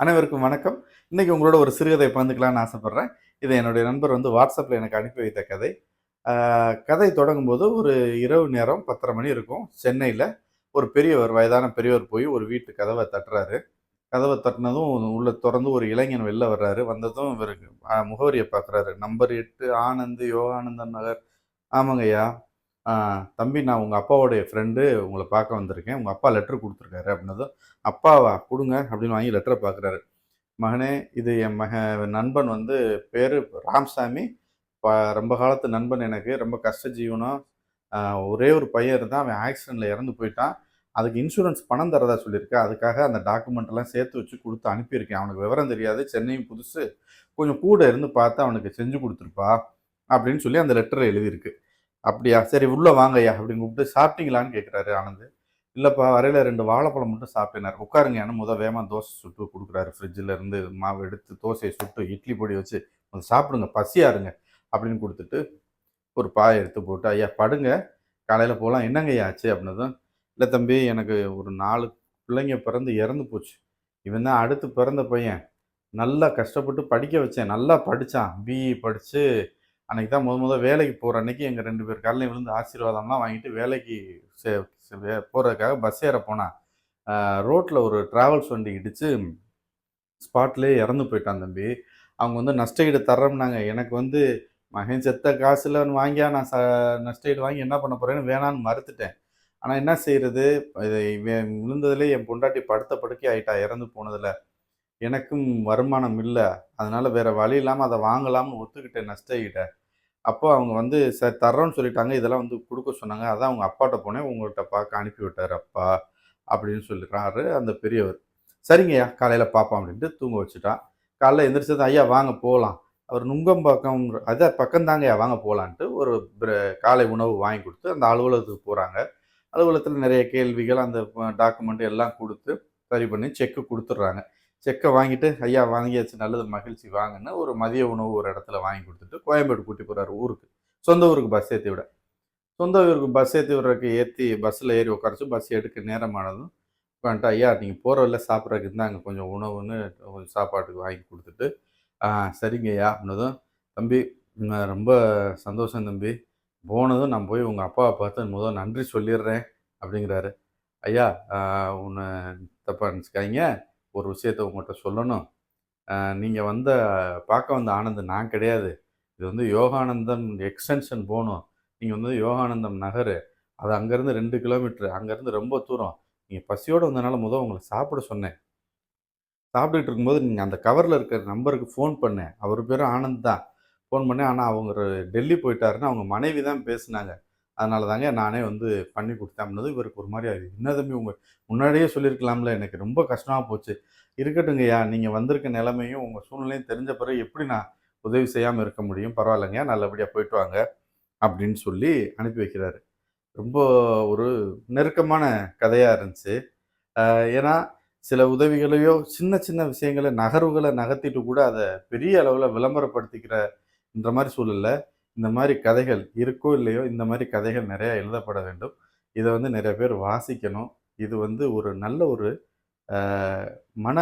அனைவருக்கும் வணக்கம். இன்னைக்கு உங்களோட ஒரு சிறுகதை பகிர்ந்துக்கலாம்னு ஆசைப்பட்றேன். இது என்னுடைய நண்பர் வந்து வாட்ஸ்அப்பில் எனக்கு அனுப்பி வைத்த கதை. கதை தொடங்கும் போது ஒரு இரவு நேரம் பத்தரை மணி இருக்கும். சென்னையில் ஒரு பெரியவர் வயதான பெரியவர் போய் ஒரு வீட்டு கதவை தட்டுறாரு. கதவை தட்டினதும் உள்ள திறந்து ஒரு இளைஞன் வெளில வர்றாரு. வந்ததும் இவருக்கு முகவரியை பார்க்குறாரு. நம்பர் எட்டு ஆனந்த் யோகானந்தன் நகர். ஆமாங்கய்யா. தம்பி நான் உங்கள் அப்பாவோடைய ஃப்ரெண்டு உங்களை பார்க்க வந்திருக்கேன். உங்கள் அப்பா லெட்டர் கொடுத்துருக்காரு அப்படின்னதும் அப்பாவா கொடுங்க அப்படின்னு வாங்கி லெட்டரை பார்க்குறாரு. மகனே இது என் மக நண்பன் வந்து பேர் ராம்சாமி. ரொம்ப காலத்து நண்பன் எனக்கு. ரொம்ப கஷ்ட ஜீவனம். ஒரே ஒரு பையன் இருந்தால் அவன் ஆக்சிடெண்ட்டில் இறந்து போயிட்டான். அதுக்கு இன்சூரன்ஸ் பணம் தரதா சொல்லியிருக்கேன் அதுக்காக அந்த டாக்குமெண்ட்டெல்லாம் சேர்த்து வச்சு கொடுத்து அனுப்பியிருக்கேன். அவனுக்கு விவரம் தெரியாது. சென்னையும் புதுசு. கொஞ்சம் கூட இருந்து பார்த்து அவனுக்கு செஞ்சு கொடுத்துருப்பா அப்படின்னு சொல்லி அந்த லெட்டரை எழுதியிருக்கு. அப்படியா? சரி உள்ளே வாங்கய்யா அப்படின்னு கூப்பிட்டு சாப்பிட்டீங்களான்னு கேட்குறாரு ஆனந்த். இல்லைப்பா வரையில ரெண்டு வாழைப்பழம் மட்டும் சாப்பிட்டேனார். உட்காருங்கன்னு முத வேகமாக தோசை சுட்டு கொடுக்குறாரு. ஃப்ரிட்ஜில் இருந்து மாவு எடுத்து தோசையை சுட்டு இட்லி பொடி வச்சு கொஞ்சம் சாப்பிடுங்க பசியாருங்க அப்படின்னு கொடுத்துட்டு ஒரு பாயை எடுத்து போட்டு ஐயா படுங்க காலையில் போகலாம் என்னங்க ஐயா ஆச்சு? அப்படின்னதும் இல்லை தம்பி எனக்கு ஒரு நாலு பிள்ளைங்க பிறந்து இறந்து போச்சு. இவன் தான் அடுத்து பிறந்த பையன். நல்லா கஷ்டப்பட்டு படிக்க வச்சேன். நல்லா படித்தான் பிஇ படித்து அன்றைக்கி தான் முத முத வேலைக்கு போகிற அன்னைக்கு எங்கள் ரெண்டு பேர் காலையில் விழுந்து ஆசீர்வாதம்லாம் வாங்கிட்டு வேலைக்கு சே போகிறதுக்காக பஸ் ஏற போனான் ரோட்டில் ஒரு ட்ராவல்ஸ் வண்டி இடித்து ஸ்பாட்லேயே இறந்து போயிட்டான் தம்பி. அவங்க வந்து நஷ்டஈடு தர்றோம்னாங்க எனக்கு வந்து மகன் செத்த காசில் வாங்கியா நான் ச நஷ்டஈடு வாங்கி என்ன பண்ண போகிறேன்னு வேணான்னு மறுத்துட்டேன். ஆனால் என்ன செய்கிறது இதை விழுந்ததுலே என் பொண்டாட்டி படுத்த படுக்கை ஆகிட்டா இறந்து போனதில் எனக்கும் வருமானம் இல்லை. அதனால் வேறு வழி இல்லாமல் அதை வாங்கலாம்னு ஒத்துக்கிட்டேன் நஷ்டஈடை அப்போ அவங்க வந்து சார் தர்றோன்னு சொல்லிட்டாங்க. இதெல்லாம் வந்து கொடுக்க சொன்னாங்க. அதான் அவங்க அப்பாட்ட போனேன். உங்கள்கிட்ட பார்க்க அனுப்பி விட்டார் அப்பா அப்படின்னு சொல்லிடுறாரு அந்த பெரியவர். சரிங்கய்யா காலையில் பார்ப்போம் அப்படின்ட்டு தூங்க வச்சுட்டான் காலைல எந்திரிச்சது ஐயா வாங்க போகலாம். அவர் நுங்கம்பாக்கம் அதான் பக்கம்தாங்கய்யா வாங்க போகலான்ட்டு ஒரு பிர- காலை உணவு வாங்கி கொடுத்து அந்த அலுவலகத்துக்கு போகிறாங்க அலுவலகத்தில் நிறைய கேள்விகள் அந்த டாக்குமெண்ட் எல்லாம் கொடுத்து சரி பண்ணி செக்கு கொடுத்துட்றாங்க. செக்கை வாங்கிட்டு ஐயா வாங்கியாச்சு நல்லது மகிழ்ச்சி வாங்கன்னு ஒரு மதிய உணவு ஒரு இடத்துல வாங்கி கொடுத்துட்டு கோயம்பேடு கூட்டி போகிறாரு ஊருக்கு. சொந்த ஊருக்கு பஸ் ஏற்றி விட. சொந்த ஊருக்கு பஸ் ஏற்றி விடுறதுக்கு ஏற்றி பஸ்ஸில் ஏறி உட்காரச்சு. பஸ் எடுக்க நேரமானதும் உட்காந்துட்டு ஐயா நீங்கள் போகிற வழியில் சாப்பிட்றதுக்கு இருந்தாங்க கொஞ்சம் உணவுன்னு கொஞ்சம் சாப்பாட்டுக்கு வாங்கி கொடுத்துட்டு. சரிங்க ஐயா அப்படின்னதும் தம்பி ரொம்ப சந்தோஷம் தம்பி. போனதும் நான் போய் உங்கள் அப்பாவை பார்த்து முதல் நன்றி சொல்லிடுறேன் அப்படிங்கிறாரு. ஐயா ஒன்று தப்பாக நினச்சிக்காய்ங்க ஒரு விஷயத்தை உங்கள்கிட்ட சொல்லணும். நீங்கள் வந்த பார்க்க வந்த ஆனந்தம் நான் கிடையாது. இது வந்து யோகானந்தம் எக்ஸ்டென்ஷன் போகணும். நீங்கள் வந்து யோகானந்தம் நகர். அது அங்கேருந்து ரெண்டு கிலோமீட்ரு அங்கேருந்து ரொம்ப தூரம். நீங்கள் பசியோடு வந்தனால முதல் உங்களை சாப்பிட சொன்னேன். சாப்பிட்டுட்டு இருக்கும்போது நீங்கள் அந்த கவரில் இருக்கிற நம்பருக்கு ஃபோன் பண்ணேன். அவர் பேரும் ஆனந்த் தான். ஃபோன் பண்ணேன். ஆனால் அவங்க ஒரு டெல்லி போயிட்டாருன்னு அவங்க மனைவி தான் பேசினாங்க. அதனால தாங்க நானே வந்து பண்ணி கொடுத்தேன் இவருக்கு ஒரு மாதிரி ஆகுது என்ன தம்பி உங்கள் முன்னாடியே சொல்லியிருக்கலாம்ல எனக்கு ரொம்ப கஷ்டமாக போச்சு. இருக்கட்டுங்கய்யா நீங்கள் வந்திருக்க நிலைமையும் உங்கள் சூழ்நிலையும் தெரிஞ்ச பிறகு எப்படி நான் உதவி செய்யாமல் இருக்க முடியும்? பரவாயில்லைங்க நல்லபடியாக போயிட்டு வாங்க அப்படின்னு சொல்லி அனுப்பி வைக்கிறாரு. ரொம்ப ஒரு நெருக்கமான கதையாக இருந்துச்சு. ஏன்னா சில உதவிகளையோ சின்ன சின்ன விஷயங்களை நகர்வுகளை நகர்த்திட்டு கூட அதை பெரிய அளவில் விளம்பரப்படுத்திக்கிற இந்த மாதிரி சூழல்ல இந்த மாதிரி கதைகள் இருக்கோ இல்லையோ இந்த மாதிரி கதைகள் நிறையா எழுதப்பட வேண்டும். இதை வந்து நிறைய பேர் வாசிக்கணும். இது வந்து ஒரு நல்ல ஒரு மன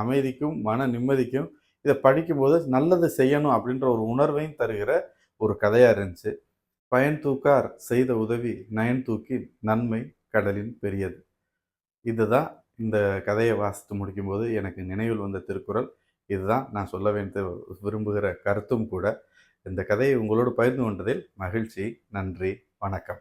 அமைதிக்கும் மன நிம்மதிக்கும் இதை படிக்கும்போது நல்லது செய்யணும் அப்படின்ற ஒரு உணர்வையும் தருகிற ஒரு கதையாக இருந்துச்சு. பயன் தூக்கார் செய்த உதவி நயன் தூக்கி நன்மை கடலின் பெரியது. இதுதான் இந்த கதையை வாசித்து முடிக்கும்போது எனக்கு நினைவில் வந்த திருக்குறள். இதுதான் நான் சொல்ல வேண்டிய விரும்புகிற கருத்தும் கூட. இந்த கதையை உங்களோடு பகிர்ந்து கொண்டதில் மகிழ்ச்சி. நன்றி. வணக்கம்.